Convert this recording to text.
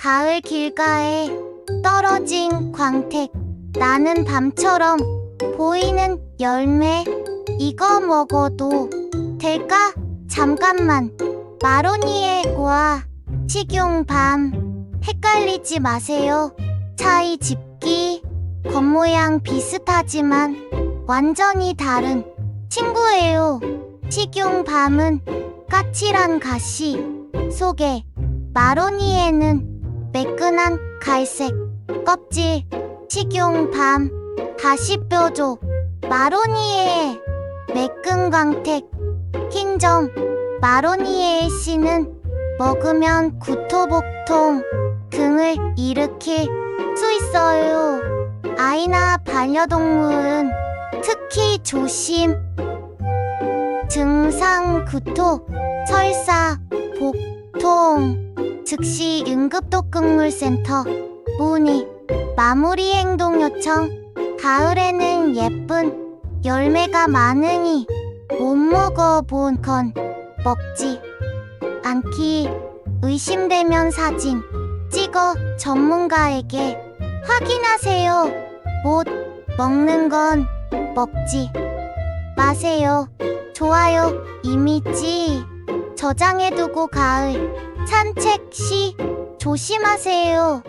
가을 길가에 떨어진 광택. 나는 밤처럼 보이는 열매. 이거 먹어도 될까? 잠깐만. 마로니에 와. 식용 밤. 헷갈리지 마세요. 차이 집기. 겉모양 비슷하지만 완전히 다른 친구예요. 식용 밤은 까칠한 가시 속에 마로니에는 매끈한 갈색 껍질 식용 밤 가시뼈조 마로니에 매끈 광택 흰점 마로니에 씨는 먹으면 구토복통 등을 일으킬 수 있어요. 아이나 반려동물은 특히 조심. 증상 구토, 설사, 복통, 즉시 응급독극물센터 문의, 마무리 행동 요청. 가을에는 예쁜 열매가 많으니 못 먹어본 건 먹지 않기. 의심되면 사진 찍어 전문가에게 확인하세요. 못 먹는 건 먹지 마세요. 좋아요, 이미지 저장해두고 가을 산책 시 조심하세요.